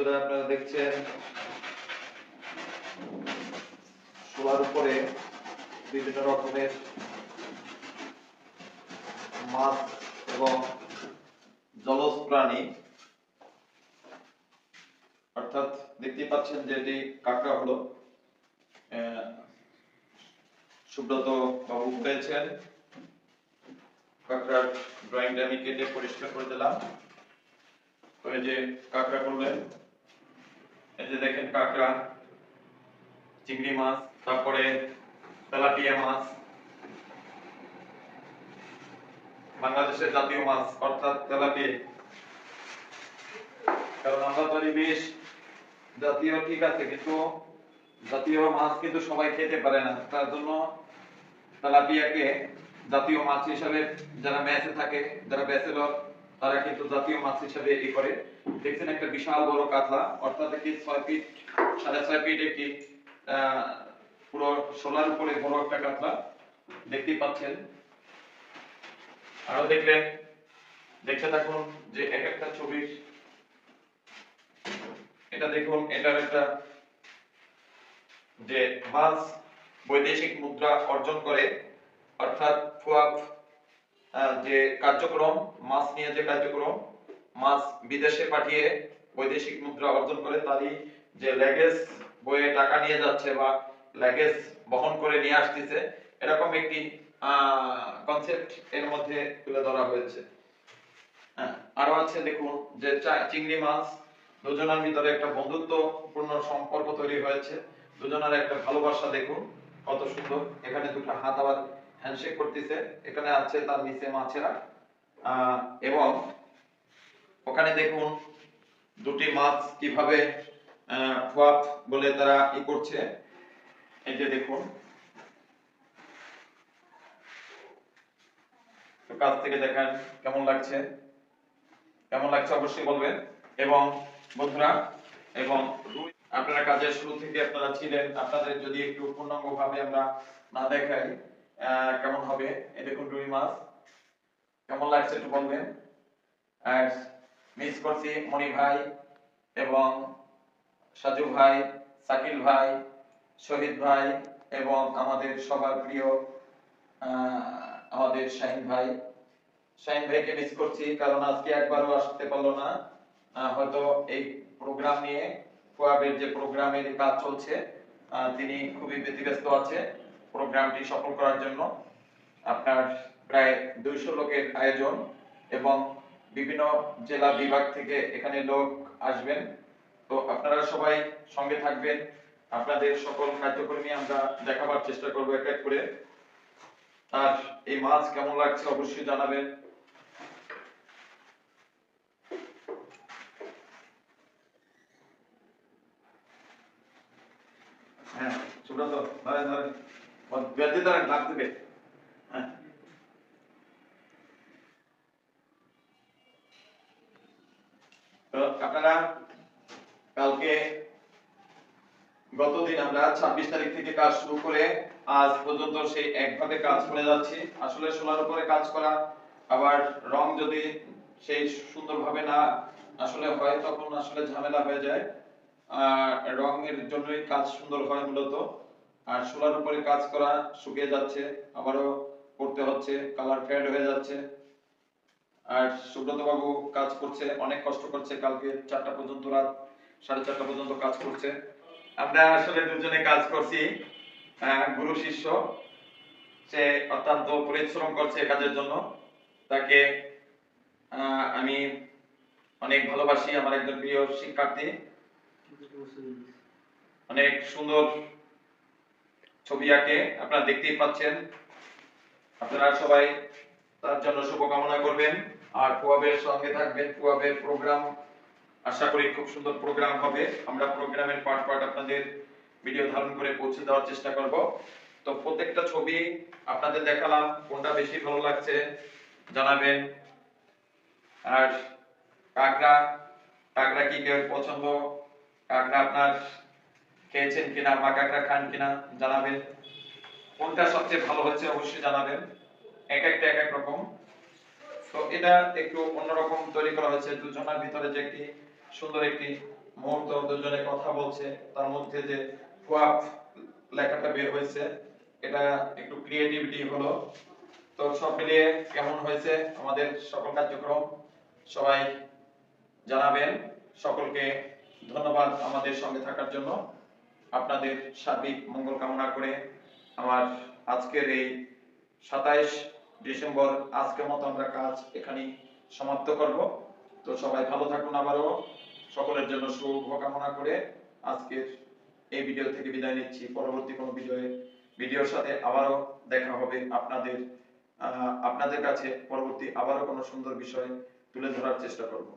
বন্ধুরা, আপনারা দেখছেন শোলার উপরে বিভিন্ন রকমের মাছ এবং জলজ প্রাণী। অর্থাৎ দেখতেই পাচ্ছেন যে এটি কাঁকড়া হলো। সুব্রত বাবু পেয়েছেন কাঁকড়ার ড্রয়িংটা আমি কেটে পরিষ্কার করে দিলাম। ওই যে কাঁকড়া করলেন। এই যে দেখেন কাঁকড়া, চিংড়ি মাছ, তারপরে তেলাপিয়া মাছ, বাংলাদেশের জাতীয় মাছ, অর্থাৎ তেলাপিয়া। কারণ আমরা জানি বেশ জাতীয় ঠিক আছে, কিন্তু জাতীয় মাছ কিন্তু সবাই খেতে পারে না। তার জন্য তেলাপিয়াকে জাতীয় মাছ হিসাবে যারা ম্যাচে থাকে, যারা ব্যাচেলর তারা কিন্তু জাতীয় মাছ হিসাবে ই করে। দেখছেন একটা বিশাল বড় কাতলা অর্থাৎ একটি ছয় ফিট সাড়ে ছয় ফিট একটি পুরো সোলার উপরে বড় একটা কাতলা। দেখতেই পাচ্ছেন। আরও দেখলেন দেখতে থাকুন যে এক একটা ছবি এটা দেখুন এটার একটা যে মাছ বৈদেশিক মুদ্রা অর্জন করে অর্থাৎ আহ, যে কার্যক্রম মাছ নিয়ে যে কার্যক্রম মাছ বিদেশে পাঠিয়ে বৈদেশিক মুদ্রা অর্জন করে তারই যে ল্যাগেজ বয়ে টাকা নিয়ে যাচ্ছে বা ল্যাগেজ বহন করে নিয়ে আসতেছে এরকম একটি কনসেপ্ট এর মধ্যে তুলে ধরা হয়েছে। হ্যাঁ, আরও আছে দেখুন যে চিংড়ি মাছ দুজনের ভিতরে একটা বন্ধুত্বপূর্ণ সম্পর্ক তৈরি হয়েছে। দুজনের একটা ভালোবাসা দেখুন কত সুন্দর। এখানে দুটো হাত আবার হ্যান্ডশেক করতেছে। এখানে আছে, তার নিচে মাছেরা। এবং ওখানে দেখুন দুটি মাছ কীভাবে ফুয়াপ বলে তারা ই করছে। এই যে দেখুন। কাছ থেকে দেখেন কেমন লাগছে? কেমন লাগছে অবশ্যই বলবেন। এবং বন্ধুরা, এবং আপনারা কাজের শুরু থেকে আপনারা ছিলেন। আপনাদের যদি একটু পূর্ণাঙ্গ ভাবে আমরা না দেখাই কেমন হবে? এই দেখুন রুই মাছ। কেমন লাগছে একটু বলবেন? মিস করছি মণি ভাই এবং সাজু ভাই, সাকিল ভাই, শহীদ ভাই এবং আমাদের সবার প্রিয় আমাদের শাহিন ভাই। শাহিন ভাইকে মিস করছি কারণ আজকে একবারও আসতে পারল না। হয়তো এই প্রোগ্রাম নিয়ে, ফুয়াবের যে প্রোগ্রামের কাজ চলছে তিনি খুবই ব্যতিব্যস্ত আছে। প্রোগ্রামটি সফল করার জন্য আপনার প্রায় দুইশো লোকের আয়োজন এবং বিভিন্ন জেলা বিভাগ থেকে এখানে লোক আসবেন। তো আপনারা সবাই সঙ্গে থাকবেন। আপনাদের সকল কার্যক্রমই আমরা দেখাবার চেষ্টা করব এক এক করে আর এই মাছ কেমন লাগছে অবশ্যই জানাবেন। হ্যাঁ সুব্রত ধরেন ধরেন। বেঁধে ধরেন লাগ দেবে আপনারা কালকে গতদিন আমরা ছাব্বিশ তারিখ থেকে কাজ শুরু করে আজ পর্যন্ত সেই একভাবে কাজ করে যাচ্ছি। আসলে সোলার উপরে কাজ করা, আবার রং যদি সেই সুন্দরভাবে না আসলে হয়, তখন আসলে ঝামেলা হয়ে যায়। আর রঙের জন্যই কাজ সুন্দর হয় মূলত। আর সোলার উপরে কাজ করা শুকিয়ে যাচ্ছে আবারও করতে হচ্ছে কালার ফেড হয়ে যাচ্ছে। আর সুব্রত বাবু কাজ করছে, অনেক কষ্ট করছে, কালকে চারটা পর্যন্ত রাত, সাড়ে চারটা পর্যন্ত কাজ করছে। আমরা আসলে দুজনে কাজ করছি গুরু শিষ্য। সে অত্যন্ত পরিশ্রম করছে কাজের জন্য। তাকে আমি অনেক ভালোবাসি, আমার একজন প্রিয় শিক্ষার্থী। অনেক সুন্দর ছবি আঁকে আপনারা দেখতেই পাচ্ছেন। আপনারা সবাই তার জন্য শুভকামনা করবেন। আর ফুয়াবের সঙ্গে থাকবেন। ফুয়াবের প্রোগ্রাম আশা করি খুব সুন্দর প্রোগ্রাম হবে। আমরা প্রোগ্রামের পার্ট পার্ট আপনাদের ভিডিও ধারণ করে পৌঁছে দেওয়ার চেষ্টা করব। তো প্রত্যেকটা ছবি আপনাদের দেখালাম। কোনটা বেশি ভালো লাগছে জানাবেন। আর কাকড়া কাকড়া কি কেউ পছন্দ? কাকড়া আপনার খেয়েছেন কিনা বা কাকড়া খান কিনা জানাবেন। কোনটা সবচেয়ে ভালো হচ্ছে অবশ্যই জানাবেন। এক একটা, এক এক রকম। তো এটা একটু অন্যরকম তৈরি করা হয়েছে। দুজনের ভিতরে যে একটি সুন্দর একটি মুহূর্ত, দুজনে কথা বলছে, তার মধ্যে যে ফুয়াপ লেখাটা বের হয়েছে, এটা একটু ক্রিয়েটিভিটি হলো। তো সব মিলিয়ে কেমন হয়েছে আমাদের সকল কার্যক্রম? সবাই জানাবেন। সকলকে ধন্যবাদ আমাদের সঙ্গে থাকার জন্য। আপনাদের সার্বিক মঙ্গল কামনা করে আমার আজকের এই সাতাইশ ডিসেম্বর আজকের মতো আমরা কাজ এখানেই সমাপ্ত করব। তো সবাই ভালো থাকুন আবারও। সকলের জন্য শুভ কামনা করে আজকের এই ভিডিও থেকে বিদায় নিচ্ছি। পরবর্তী কোনো ভিডিওয়ে ভিডিওর সাথে আবারও দেখা হবে আপনাদের আপনাদের কাছে। পরবর্তী আবারও কোনো সুন্দর বিষয় তুলে ধরার চেষ্টা করব।